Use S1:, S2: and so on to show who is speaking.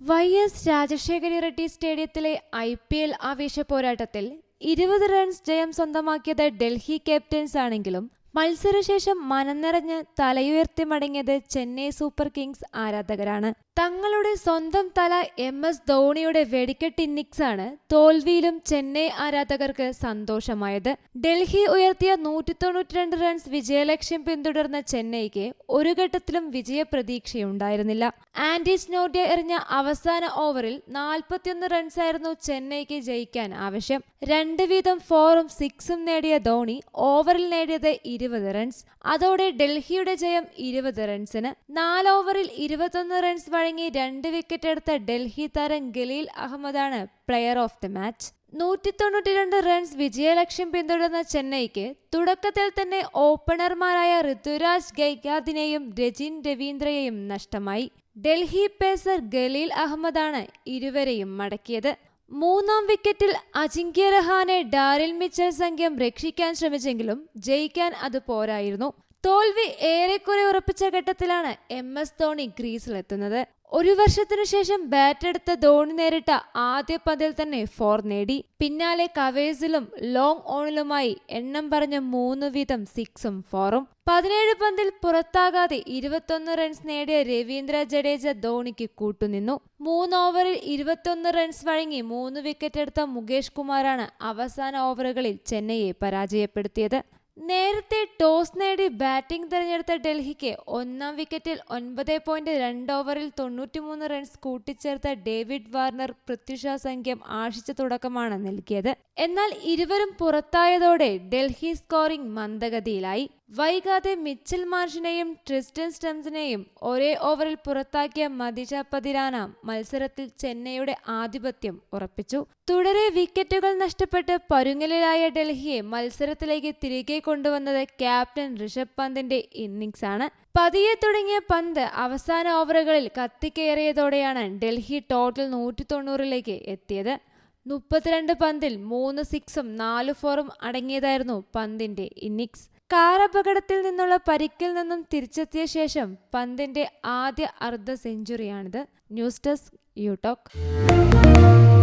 S1: Y S Rajasekhara Reddy സ്റ്റേഡിയത്തിലെ I P L ആവേശ പോരാട്ടത്തിൽ ഇരുപത് റൺസ് ജയം സ്വന്തമാക്കിയത് ഡൽഹി ക്യാപ്റ്റൻസ് ആണെങ്കിലും മത്സരശേഷം മനം നിറഞ്ഞ് തലയുയർത്തി മടങ്ങിയത് ചെന്നൈ സൂപ്പർ കിങ്സ് ആരാധകരാണ്. തങ്ങളുടെ സ്വന്തം തല എം എസ് ധോണിയുടെ വെടിക്കെട്ട് ഇന്നിങ്സാണ് തോൽവിയിലും ചെന്നൈ ആരാധകർക്ക് സന്തോഷമായത്. ഡൽഹി ഉയർത്തിയ നൂറ്റി തൊണ്ണൂറ്റിരണ്ട് റൺസ് വിജയലക്ഷ്യം പിന്തുടർന്ന ചെന്നൈക്ക് ഒരു ഘട്ടത്തിലും വിജയപ്രതീക്ഷയുണ്ടായിരുന്നില്ല. ആൻഡീസ് നോഡ്യ എറിഞ്ഞ അവസാന ഓവറിൽ നാൽപ്പത്തിയൊന്ന് റൺസായിരുന്നു ചെന്നൈക്ക് ജയിക്കാൻ ആവശ്യം. രണ്ട് വീതം ഫോറും സിക്സും നേടിയ ധോണി ഓവറിൽ നേടിയത് ഇരുപത് റൺസ്. അതോടെ ഡൽഹിയുടെ ജയം ഇരുപത് റൺസിന്. നാല് ഓവറിൽ ഇരുപത്തൊന്ന് റൺസ് വഴങ്ങി രണ്ട് വിക്കറ്റ് എടുത്ത ഡൽഹി താരം ഗലീൽ അഹമ്മദാണ് പ്ലെയർ ഓഫ് ദി മാച്ച് നൂറ്റി തൊണ്ണൂറ്റിരണ്ട് റൺസ് വിജയലക്ഷ്യം പിന്തുടർന്ന ചെന്നൈക്ക് തുടക്കത്തിൽ തന്നെ ഓപ്പണർമാരായ ഋതുരാജ് ഗൈഗാദിനെയും രജിൻ രവീന്ദ്രയെയും നഷ്ടമായി. ഡൽഹി പേസർ ഗലീൽ അഹമ്മദാണ് ഇരുവരെയും മടക്കിയത്. മൂന്നാം വിക്കറ്റിൽ അജിങ്ക്യ രഹാനെ ഡാരിൽ മിച്ചൽ സംഘം രക്ഷിക്കാൻ ശ്രമിച്ചെങ്കിലും ജയിക്കാൻ അത് പോരായിരുന്നു. തോൽവി ഏറെക്കുറെ ഉറപ്പിച്ച ഘട്ടത്തിലാണ് എം എസ് ധോണി ക്രീസിലെത്തുന്നത് ഒരു വർഷത്തിനു ശേഷം ബാറ്റെടുത്ത ധോണി നേരിട്ട ആദ്യ പന്തിൽ തന്നെ ഫോർ നേടി. പിന്നാലെ കവേഴ്സിലും ലോങ് ഓണിലുമായി എണ്ണം പറഞ്ഞ മൂന്ന് വീതം സിക്സും ഫോറും പതിനേഴ് പന്തിൽ പുറത്താകാതെ ഇരുപത്തൊന്ന് റൺസ് നേടിയ രവീന്ദ്ര ജഡേജ ധോണിക്ക് കൂട്ടുനിന്നു. മൂന്ന് ഓവറിൽ ഇരുപത്തൊന്ന് റൺസ് വഴങ്ങി മൂന്ന് വിക്കറ്റ് എടുത്ത മുകേഷ് കുമാറാണ് അവസാന ഓവറുകളിൽ ചെന്നൈയെ പരാജയപ്പെടുത്തിയത്. നേരത്തെ ടോസ് നേടി ബാറ്റിംഗ് തിരഞ്ഞെടുത്ത ഡൽഹിക്ക് ഒന്നാം വിക്കറ്റിൽ ഒൻപത് പോയിന്റ് രണ്ട് ഓവറിൽ തൊണ്ണൂറ്റിമൂന്ന് റൺസ് കൂട്ടിച്ചേർത്ത ഡേവിഡ് വാർണർ പൃഥ്വിഷ സംഖ്യം ആശിച്ച തുടക്കമാണ് നൽകിയത്. എന്നാൽ ഇരുവരും പുറത്തായതോടെ ഡൽഹി സ്കോറിംഗ് മന്ദഗതിയിലായി. വൈകാതെ മിച്ചൽ മാർഷിനെയും ട്രിസ്റ്റൻ സ്റ്റംസിനെയും ഒരേ ഓവറിൽ പുറത്താക്കിയ മദിജ പതിരാന മത്സരത്തിൽ ചെന്നൈയുടെ ആധിപത്യം ഉറപ്പിച്ചു. തുടരെ വിക്കറ്റുകൾ നഷ്ടപ്പെട്ട് പരുങ്ങലിലായ ഡൽഹിയെ മത്സരത്തിലേക്ക് തിരികെ കൊണ്ടുവന്നത് ക്യാപ്റ്റൻ ഋഷഭ് പന്തിന്റെ ആണ് പതിയെ തുടങ്ങിയ പന്ത് അവസാന ഓവറുകളിൽ കത്തിക്കേറിയതോടെയാണ് ഡൽഹി ടോട്ടൽ നൂറ്റി തൊണ്ണൂറിലേക്ക് എത്തിയത്. മുപ്പത്തിരണ്ട് പന്തിൽ മൂന്ന് സിക്സും നാല് ഫോറും അടങ്ങിയതായിരുന്നു പന്തിന്റെ ഇന്നിംഗ്സ് കാർ അപകടത്തിൽ നിന്നുള്ള പരിക്കിൽ നിന്നും തിരിച്ചെത്തിയ ശേഷം പന്തിന്റെ ആദ്യ അർദ്ധ സെഞ്ചുറിയാണിത്. ന്യൂസ് ഡെസ്ക് യൂടോക്. ടോക്ക്